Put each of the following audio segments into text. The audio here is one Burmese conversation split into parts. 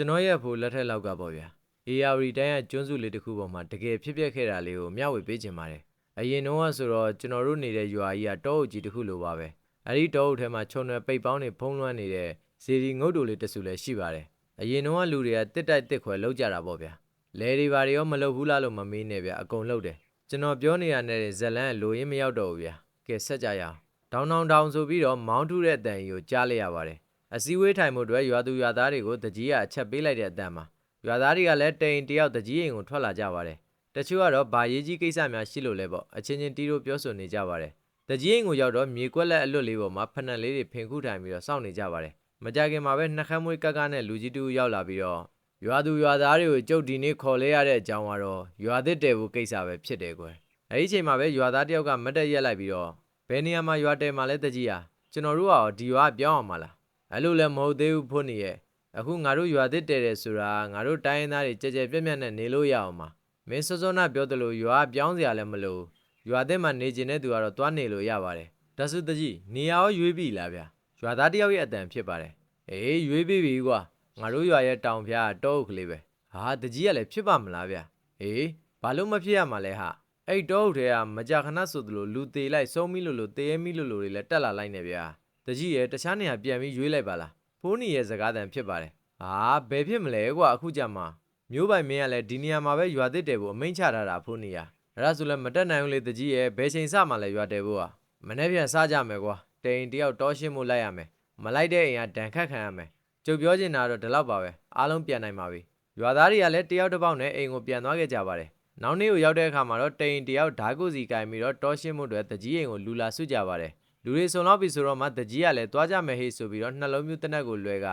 ကျွန်တော်ရဲ့အဖိုလက်ထက်လောက်ကပေါ့ဗျာ ARD တိုင်းကကျွန်းစုလေးတစ်ခုပေါ်မှာတကယ်ဖြစ်ပျက်ခဲ့တာလေးကိုမျှဝေပေးခြင်းပါတယ်အရင်တော့ကဆိုတော့ကျွန်တော်တို့နေတဲ့ရွာကြီးကတောအုပ်ကြီးတစ်ခုလိုပါပဲအဲ့ဒီတောအုပ်ထဲမှာခြုံနယ်ပိတ်ပေါင်းနေဖုံးလွှမ်းနေတဲ့ဇေဒီငုတ်တူလေးတစ်စုလည်းရှိပါတယ်အရင်တော့ကလူတွေကတစ်တိုက်တစ်ခွဲလောက်ကြတာပေါ့ဗျာလဲတွေဘာတွေရောမလုပ်ဘူးလားလို့မမေးနဲ့ဗျာအကုန်လုပ်တယ်ကျွန်တော်ပြောနေရတဲ့ဇက်လန်းကလိုရင်းမရောက်တော့ဘူးဗျာကဲဆက်ကြရအောင်ဒေါင်းဒေါင်းဒေါင်းဆိုပြီးတော့မောင်းထုတဲ့အတန်ကြီးကိုကြားလိုက်ရပါတယ် အစည်းအဝေးထိုင်မှုအတွက်ရွာသူရွာသားတွေကိုတကြီးကအချက်ပေးလိုက်တဲ့အတန်မှာရွာသားတွေကလည်းတိန်တယောက်တကြီးအိမ်ကိုထွက်လာကြပါတယ်တချို့ကတော့ဘာရေးကြီးကိစ္စများရှိလို့လဲပေါ့အချင်းချင်းတီးတို့ပြောဆိုနေကြပါတယ်တကြီးအိမ်ကိုရောက်တော့မြေကွက်လက်အလွတ်လေးပေါ်မှာဖက်နှက်လေးတွေဖင်ခုထိုင်ပြီးတော့စောင့်နေကြပါတယ်မကြခင်မှာပဲနှက်ခမ်းမွေးကက်ကနဲ့လူကြီးတူရောက်လာပြီးတော့ရွာသူရွာသားတွေကိုကြုတ်ဒီနေ့ခေါ်လဲရတဲ့အကြောင်းကတော့ရွာသစ်တဲဖို့ကိစ္စပဲဖြစ်တယ်ကွယ်အဲဒီအချိန်မှာပဲရွာသားတယောက်ကမတ်တက်ရက်လိုက်ပြီးတော့ဘယ်နေရာမှာရွာတဲမှာလဲတကြီးอ่ะကျွန်တော်တို့ကရောဒီရွာကပြောင်းအောင်မလား အဲ့လိုလည်းမဟုတ်သေးဘူးဖို့နေရဲ့အခုငါတို့ရွာသစ်တဲတယ်ဆိုတာငါတို့တိုင်းရင်းသားတွေကြကြပြက်ပြက်နဲ့နေလို့ရအောင်ပါမင်းစောစောနာပြောသလိုရွာကပြောင်းစရာလည်းမလိုရွာသစ်မှာနေကျင်တဲ့သူကတော့တွားနေလို့ရပါတယ်ဒါစုတကြီးနေရာရောရွေးပြီလားဗျာရွာသားတယောက်ရဲ့အတန်ဖြစ်ပါတယ်အေးရွေးပြီပြီကွာငါတို့ရွာရဲ့တောင်ဖျားကတောအုပ်ကလေးပဲဟာတကြီးကလည်းဖြစ်ပါမလားဗျာအေးဘာလို့မဖြစ်ရမှာလဲဟာအဲ့တောအုပ်တွေကမကြာခဏဆိုသလိုလူသေးလိုက်ဆုံးမိလို့လို့တေးရဲမိလို့လို့တွေလည်းတက်လာလိုက်နေဗျာ တကြီးရဲ့တခြားနေရာပြန်ပြီးရွေးလိုက်ပါလားဖိုးနီရဲ့စကားတန်ဖြစ်ပါတယ်ဟာဘယ်ဖြစ်မလဲကွာအခုကြမှာမျိုးပိုင်မင်းကလည်းဒီနေရာမှာပဲရွာသစ်တယ်ဖို့အမိန့်ချထားတာဖိုးနီယာအဲ့ဒါဆိုလည်းမတက်နိုင်ဘူးလေတကြီးရဲ့ဘယ်ချိန်စမှလဲရွာတယ်ဖို့ဟာမနေ့ပြန်စားကြမယ်ကွာတိန်တယောက်တောရှင်းမှုလိုက်ရမယ်မလိုက်တဲ့အိမ်ကဒဏ်ခတ်ခံရမယ်ကျုပ်ပြောချင်တာတော့ဒီလောက်ပါပဲအားလုံးပြန်နိုင်ပါပြီရွာသားတွေကလည်းတယောက်တစ်ပေါက်နဲ့အိမ်ကိုပြန်သွားခဲ့ကြပါတယ်နောက်နေ့ကိုရောက်တဲ့အခါမှာတော့တိန်တယောက်ဓာတ်ကုစီကင်ပြီးတော့တောရှင်းမှုတွေတကြီးအိမ်ကိုလူလာစုကြပါတယ် လူတွေစုံလောက်ပြီဆိုတော့မှတကြီးကလည်းသွားကြမယ်ဟေ့ဆိုပြီးတော့နှလုံးမျိုးတစ်နက်ကိုလွယ်က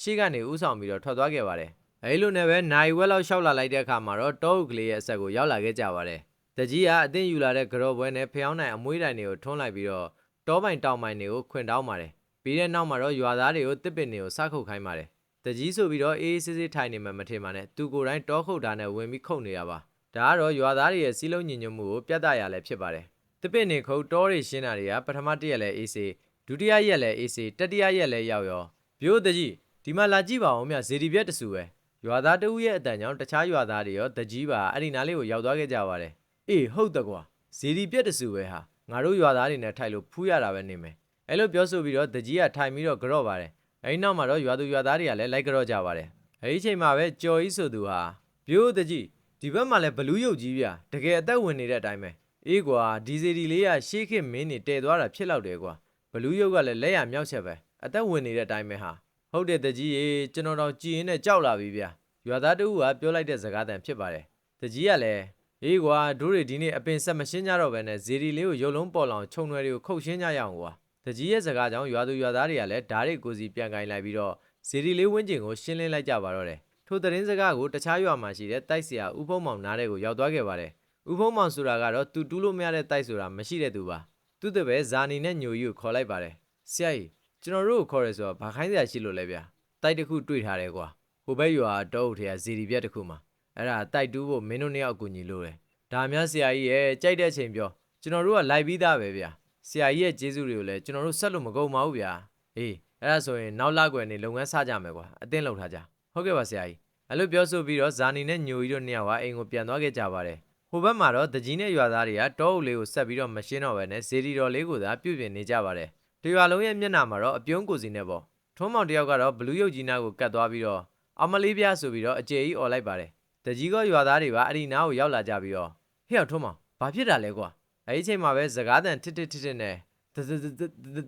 ရှေ့ကနေဥဆောင်ပြီးတော့ထွက်သွားခဲ့ပါတယ်အဲလိုနဲ့ပဲနိုင်ဝက်လောက်ရှောက်လာလိုက်တဲ့အခါမှာတော့တောအုပ်ကလေးရဲ့အဆက်ကိုရောက်လာခဲ့ကြပါတယ်တကြီးကအသင်းယူလာတဲ့ကြော့ပွဲနဲ့ဖျောင်းနိုင်အမွှေးတိုင်တွေကိုထွန်းလိုက်ပြီးတော့တောပိုင်တောင်ပိုင်တွေကိုခွင်တောင်းပါတယ်ပြီးတဲ့နောက်မှာတော့ရွာသားတွေကိုတစ်ပင်တွေကိုစခုတ်ခိုင်းပါတယ်တကြီးဆိုပြီးတော့အေးအေးဆေးဆေးထိုင်နေမှမထင်ပါနဲ့သူကိုယ်တိုင်တောခုတ်တာနဲ့ဝင်ပြီးခုတ်နေတာပါဒါကတော့ရွာသားတွေရဲ့စီးလုံးညီညွတ်မှုကိုပြသရလဲဖြစ်ပါတယ် တပည့်နေခုတ်တောတွေရှင်းတာတွေကပထမတစ်ရက်လဲအေးစေဒုတိယရက်လဲအေးစေတတိယရက်လဲရောက်ရောပြိုးတကြီးဒီမှာလာကြည့်ပါအောင်မြဇေဒီပြက်တဆူပဲရွာသားတဦးရဲ့အတန်ကြောင့်တခြားရွာသားတွေရောတကြီးပါအဲ့ဒီနားလေးကိုရောက်သွားခဲ့ကြပါတယ်အေးဟုတ်တယ်ကွာဇေဒီပြက်တဆူပဲဟာငါတို့ရွာသားတွေနဲ့ထိုက်လို့ဖူးရတာပဲနေမယ်အဲ့လိုပြောဆိုပြီးတော့တကြီးကထိုင်ပြီးတော့ကြော့ပါတယ်အဲ့ဒီနောက်မှာတော့ရွာသူရွာသားတွေကလည်းလိုက်ကြော့ကြပါတယ်အဲ့ဒီအချိန်မှာပဲကြော်ကြီးဆိုသူဟာပြိုးတကြီးဒီဘက်မှာလည်းဘလူးရုပ်ကြီးဗျာတကယ်အသက်ဝင်နေတဲ့အတိုင်းပဲ အေးကွာဒီစီဒီလေးကရှေးခေတ်မင်းနေတည်သွားတာဖြစ်လောက်တယ်ကွာဘလူးရုပ်ကလည်းလက်ရမြောက်ချက်ပဲအသက်ဝင်နေတဲ့အတိုင်းပဲဟာဟုတ်တယ်တကြီးရေကျွန်တော်တော့ကြည်ရင်နဲ့ကြောက်လာပြီဗျာရွာသားတူကပြောလိုက်တဲ့စကားတန်ဖြစ်ပါတယ်တကြီးကလည်းအေးကွာတို့တွေဒီနေ့အပင်ဆက်မရှင်းကြတော့ဘဲနဲ့ဇေဒီလေးကိုရုပ်လုံးပေါ်လောင်ခြုံရွယ်တွေကိုခုတ်ရှင်းကြရအောင်ကွာတကြီးရဲ့စကားကြောင့်ရွာသူရွာသားတွေကလည်းဓာတ်တွေကိုစီပြန်ကင်လိုက်ပြီးတော့ဇေဒီလေးဝင်းကျင်ကိုရှင်းလင်းလိုက်ကြပါတော့တယ်ထိုသတင်းစကားကိုတခြားရွာမှာရှိတဲ့တိုက်ဆရာဦးဖုံးမောင်နားတဲ့ကိုရောက်သွားခဲ့ပါတယ် ဦးဖုံးမောင်ဆိုတာကတော့သူတူးလို့မရတဲ့တိုက်ဆိုတာမရှိတဲ့သူပါသူတပည့်ဇာနီနဲ့ညိုကြီးကိုခေါ်လိုက်ပါတယ်ဆရာကြီးကျွန်တော်တို့ကိုခေါ်ရဲဆိုတော့ဘာခိုင်းစရာရှိလို့လဲဗျာတိုက်တစ်ခုတွေ့ထားတယ်ကွာဟိုဘက်ရွာတောအုပ်ထဲကဇီဒီပြက်တစ်ခုမှာအဲ့ဒါတိုက်တူးဖို့မင်းတို့နှစ်ယောက်အကူညီလို့တယ်ဒါများဆရာကြီးရဲ့ကြိုက်တဲ့အချိန်ပြောကျွန်တော်တို့ကလိုက်ပြီးသားပဲဗျာဆရာကြီးရဲ့ကျေးဇူးတွေကိုလည်းကျွန်တော်တို့ဆက်လို့မကုန်ပါဘူးဗျာအေးအဲ့ဒါဆိုရင်နောက်လကွယ်နေလုပ်ငန်းစကြမယ်ကွာအတင်းလုပ်ထားကြဟုတ်ကဲ့ပါဆရာကြီးအဲ့လိုပြောဆိုပြီးတော့ဇာနီနဲ့ညိုကြီးတို့နှစ်ယောက်ကအိမ်ကိုပြန်သွားခဲ့ကြပါတယ် ဟိုဘက်မှာတော့တကြီးနဲ့ရွာသားတွေကတောအုပ်လေးကိုဆက်ပြီးတော့မရှင်းတော့ဘဲနဲ့ဇေဒီတော်လေးကိုသာပြုပြင်နေကြပါတယ်။တရွာလုံးရဲ့မျက်နှာမှာတော့အပြုံးကိုစီနဲ့ပေါ့။ထုံးမောင်တယောက်ကတော့ဘလူးရုပ်ကြီးနာကိုကတ်သွားပြီးတော့အမလေးပြားဆိုပြီးတော့အကျေကြီးអော်လိုက်ပါတယ်။တကြီးကရွာသားတွေပါအဲ့ဒီနားကိုရောက်လာကြပြီးတော့ဟေ့အောင်ထုံးမောင်ဘာဖြစ်တာလဲကွာ။အဲ့ဒီအချိန်မှာပဲစကားတန်တစ်တစ်တစ်တစ်နဲ့တတ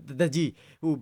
တတကြီးဟို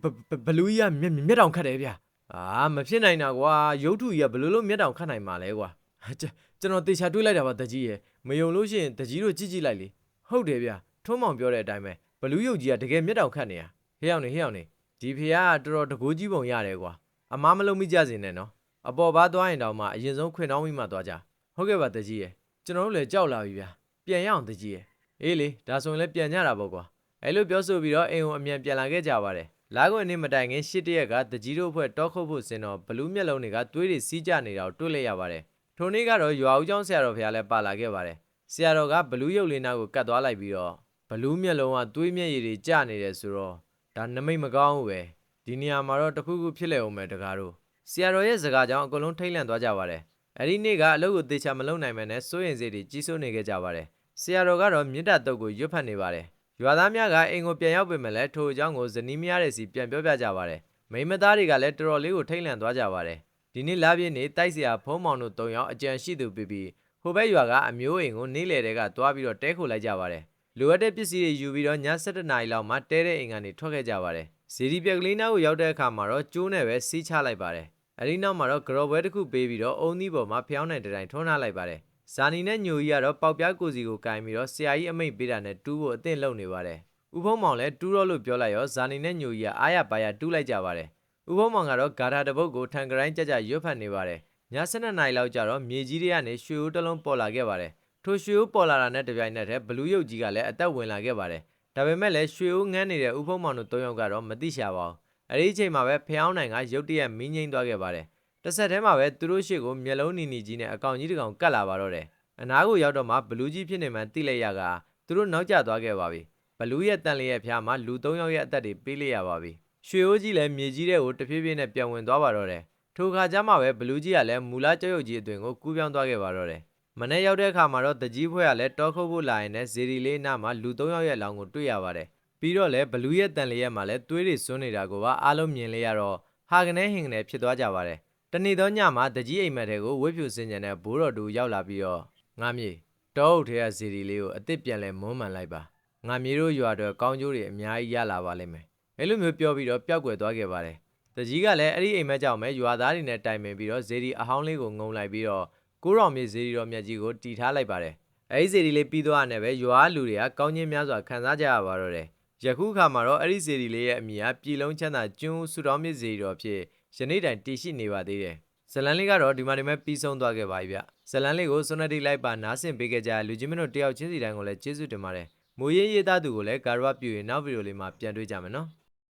ဘလူးကြီးကမျက်မျက်တောင်ခတ်တယ်ဗျာ။အာမဖြစ်နိုင်တာကွာရုပ်ထုကြီးကဘလို့လို့မျက်တောင်ခတ်နိုင်မှာလဲကွာ။ကျွန်တော်တေချာတွေးလိုက်တာပါတကြီးရဲ့ မယုံလို့ရှိရင်တကြီးတို့ကြည့်ကြည့်လိုက်လေဟုတ်တယ်ဗျာထွန်းမောင်ပြောတဲ့အတိုင်းပဲဘလူးယုတ်ကြီးကတကယ်မျက်တောင်ခတ်နေတာဟေးအောင်နေဟေးအောင်နေဒီဖေကတော်တော်တကိုးကြီးပုံရတယ်ကွာအမားမလုံးမိကြစင်နဲ့နော်အပေါ်ဘားသွားရင်တောင်မှအရင်ဆုံးခွင်တောင်းမိမှသွားကြဟုတ်ကဲ့ပါတကြီးရဲ့ကျွန်တော်တို့လည်းကြောက်လာပြီဗျာပြန်ရအောင်တကြီးရဲ့အေးလေဒါဆိုရင်လည်းပြန်ကြတာပေါ့ကွာအဲ့လိုပြောဆိုပြီးတော့အိမ်ကိုအမြန်ပြန်လာခဲ့ကြပါတယ်လာခွင့်နေ့မတိုင်ခင်ရှစ်တရက်ကတကြီးတို့အဖွဲ့တောခုတ်ဖို့စင်တော့ဘလူးမျက်လုံးတွေကသွေးတွေစီးကြနေတာကိုတွေ့လိုက်ရပါတယ် ထိုနေ့ကတော့ရွာဦးကျောင်းဆရာတော်ဖះလည်းပါလာခဲ့ပါတယ်ဆရာတော်ကဘလူးရုပ်လေးနာကိုကတ်သွားလိုက်ပြီးတော့ဘလူးမျက်လုံးကသွေးမျက်ရည်တွေကျနေတယ်ဆိုတော့ဒါနမိတ်မကောင်းဘူးပဲဒီနေရာမှာတော့တခုခုဖြစ်လေအောင်မယ်တကားတို့ဆရာတော်ရဲ့စကားကြောင့်အကုန်လုံးထိတ်လန့်သွားကြပါတယ်အဲ့ဒီနေ့ကအလုပ်ကိုသေချာမလုပ်နိုင်မဲနဲ့စိုးရင်စိတ်တွေကြီးစိုးနေခဲ့ကြပါတယ်ဆရာတော်ကတော့မြစ်တာတုတ်ကိုရွတ်ဖတ်နေပါတယ်ရွာသားများကအိမ်ကိုပြန်ရောက်ပေမဲ့လည်းထိုအကြောင်းကိုဇနီးမရတဲ့စီပြန်ပြောပြကြပါတယ်မိန်းမသားတွေကလည်းတော်တော်လေးကိုထိတ်လန့်သွားကြပါတယ် ဒီနေ့လာပြည့်နေ့တိုက်စရာဖုံးမောင်တို့၃ယောက်အကြံရှိသူပြပြီးဟိုဘက်ရွာကအမျိုးအိမ်ကိုနေလေတဲ့ကသွားပြီးတော့တဲခိုလိုက်ကြပါတယ်လိုအပ်တဲ့ပစ္စည်းတွေယူပြီးတော့ည7:00နာရီလောက်မှတဲတဲ့အိမ်ကနေထွက်ခဲ့ကြပါတယ်ဇီဒီပြက်ကလေးနားကိုရောက်တဲ့အခါမှာတော့ကျိုးနဲ့ပဲစီးချလိုက်ပါတယ်အဲဒီနောက်မှာတော့ဂရော့ဘွဲတစ်ခုပေးပြီးတော့အုံသီးပေါ်မှာဖျောင်းတဲ့တိုင်ထွန်းထားလိုက်ပါတယ်ဇာနီနဲ့ညိုကြီးကတော့ပေါက်ပြားကိုစီကိုကင်ပြီးတော့ဆရာကြီးအမိတ်ပေးတာနဲ့တူးဖို့အသင့်လုပ်နေပါတယ်ဥဖုံးမောင်လည်းတူးတော့လို့ပြောလိုက်ရောဇာနီနဲ့ညိုကြီးကအားရပါရတူးလိုက်ကြပါတယ် ဥဖုံးမောင်ကတော့ဂါထာတစ်ပုဒ်ကိုထန်ကရိုင်းကြကြရွတ်ဖတ်နေပါတယ်ည7:00နာရီလောက်ကျတော့မြေကြီးတွေကနေရွှေဦးတစ်လုံးပေါ်လာခဲ့ပါတယ်ထိုရွှေဦးပေါ်လာတာနဲ့တပြိုင်နက်တည်းဘလူးရုပ်ကြီးကလည်းအသက်ဝင်လာခဲ့ပါတယ်ဒါပေမဲ့လည်းရွှေဦးငန်းနေတဲ့ဥဖုံးမောင်တို့၃ယောက်ကတော့မသိရှာပါဘူးအဲ့ဒီအချိန်မှာပဲဖျောင်းနိုင်ကရုတ်တရက်မင်းငိမ့်သွားခဲ့ပါတယ်တစ်ဆက်တည်းမှာပဲသူတို့ရှေ့ကိုမျက်လုံးနီနီကြီးနဲ့အကောင်ကြီးတစ်ကောင်ကတ်လာပါတော့တယ်အနားကိုရောက်တော့မှဘလူးကြီးဖြစ်နေမှန်းသိလိုက်ရကသူတို့နောက်ကျသွားခဲ့ပါပြီဘလူးရဲ့တန်လျက်ဖျားမှာလူ၃ယောက်ရဲ့အသက်တွေပေးလိုက်ရပါပြီ ရွှေဦးကြီးလည်းမြေကြီးတဲ့ကိုတဖြည်းဖြည်းနဲ့ပြန်ဝင်သွားပါတော့တယ်ထိုအခါကျမှပဲဘလူးကြီးကလည်းမူလာကြောက်ရွံ့ကြီးအသွင်ကိုကူးပြောင်းသွားခဲ့ပါတော့တယ်မနေ့ရောက်တဲ့အခါမှာတော့တကြီးဖွဲကလည်းတောခုတ်ဖို့လာရင်လည်းဇေဒီလေးနားမှာလူ၃ယောက်ရဲ့လောင်းကိုတွေ့ရပါတယ်။ပြီးတော့လည်းဘလူးရဲ့တန်လျက်မှာလည်းသွေးတွေစွန်းနေတာကိုပါအားလုံးမြင်လေရတော့ဟာကနေဟင်ကနေဖြစ်သွားကြပါတယ်။တနေ့သောညမှာတကြီးအိမ်မက်တွေကိုဝိဖြူစင်ကြံတဲ့ဘိုးတော်တူရောက်လာပြီးတော့ငါမြေတောအုပ်ထဲကဇေဒီလေးကိုအစ်စ်ပြန်လဲမွမ်းမှန်လိုက်ပါ။ငါမြေတို့ရွာတော့ကောင်းကျိုးတွေအများကြီးရလာပါလိမ့်မယ်။ အဲလိုမျိုးပြောပြီးတော့ပျောက်ကွယ်သွားခဲ့ပါတယ်။တကြီးကလည်းအဲ့ဒီအိမ်မက်ကြောင့်ပဲရွာသားတွေနဲ့တိုင်ပင်ပြီးတော့ဇေဒီအဟောင်းလေးကိုငုံလိုက်ပြီးတော့ကိုရောင်မြေဇေဒီတော်မြတ်ကြီးကိုတီထားလိုက်ပါတယ်။အဲဒီဇေဒီလေးပြီးသွားတဲ့ပဲရွာလူတွေကကောင်းချင်းများစွာခံစားကြရပါတော့တယ်။ယခုခါမှာတော့အဲဒီဇေဒီလေးရဲ့အမိဟာပြည်လုံးချမ်းသာကျွန်းစုတော်မြတ်ဇေဒီတော်ဖြစ်ယနေ့တိုင်တည်ရှိနေပါသေးတယ်။ဇလန်လေးကတော့ဒီမှာဒီမဲ့ပြီးဆုံးသွားခဲ့ပါပြီဗျ။ဇလန်လေးကိုစွနတိလိုက်ပါနားဆင်ပေးခဲ့ကြတဲ့လူချင်းမတို့တယောက်ချင်းစီတိုင်းကိုလည်းကျေးဇူးတင်ပါတယ်။မိုးရေးရေးသားသူကိုလည်းဂါရဝပြုရင်နောက်ဗီဒီယိုလေးမှာပြန်တွေ့ကြမယ်နော်။